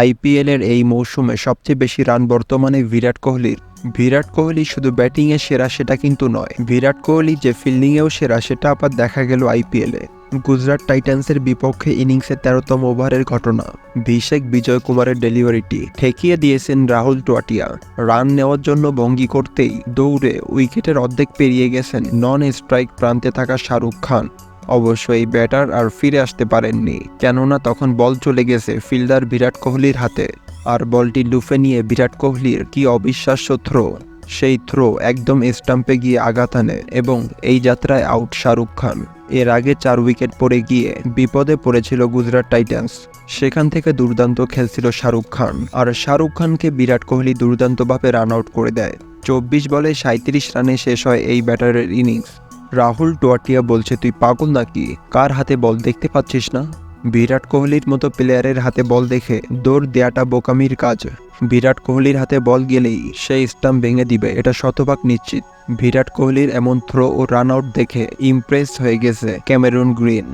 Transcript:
আইপিএলের এই মৌসুমে সবচেয়ে বেশি রান বর্তমানে বিরাট কোহলির। বিরাট কোহলি শুধু ব্যাটিংয়ে সেরা সেটা কিন্তু নয়। বিরাট কোহলি যে ফিল্ডিংয়েও সেরা সেটা আবার দেখা গেল আইপিএলে গুজরাট টাইটান্সের বিপক্ষে ইনিংসের তেরোতম ওভারের ঘটনা। ভিষেক বিজয় কুমারের ডেলিভারিটি ঠেকিয়ে দিয়েছেন রাহুল টোয়াটিয়া। রান নেওয়ার জন্য ভঙ্গি করতেই দৌড়ে উইকেটের অর্ধেক পেরিয়ে গেছেন নন স্ট্রাইক প্রান্তে থাকা শাহরুখ খান। অবশ্য এই ব্যাটার আর ফিরে আসতে পারেননি, কেননা তখন বল চলে গেছে ফিল্ডার বিরাট কোহলির হাতে। আর বলটি লুফে নিয়ে বিরাট কোহলির কি অবিশ্বাস্য থ্রো! সেই থ্রো একদম স্টাম্পে গিয়ে আঘাত আনে এবং এই যাত্রায় আউট শাহরুখ খান। এর আগে চার উইকেট পড়ে গিয়ে বিপদে পড়েছিল গুজরাট টাইটান্স। সেখান থেকে দুর্দান্ত খেলছিল শাহরুখ খান। আর শাহরুখ খানকে বিরাট কোহলি দুর্দান্তভাবে রান আউট করে দেয়। চব্বিশ বলে সাঁত্রিশ রানে শেষ হয় এই ব্যাটারের ইনিংস রাহুল টোয়াটিয়া বলছে, তুই পাগল নাকি? কার হাতে বল দেখতে পাচ্ছিস না? বিরাট কোহলির মতো প্লেয়ারের হাতে বল দেখে দৌড় দেয়াটা বোকামির কাজ। বিরাট কোহলির হাতে বল গেলেই সে স্টাম্প ভেঙে দিবে, এটা শতভাগ নিশ্চিত। বিরাট কোহলির এমন থ্রো ও রান আউট দেখে ইমপ্রেস হয়ে গেছে ক্যামেরুন গ্রিন।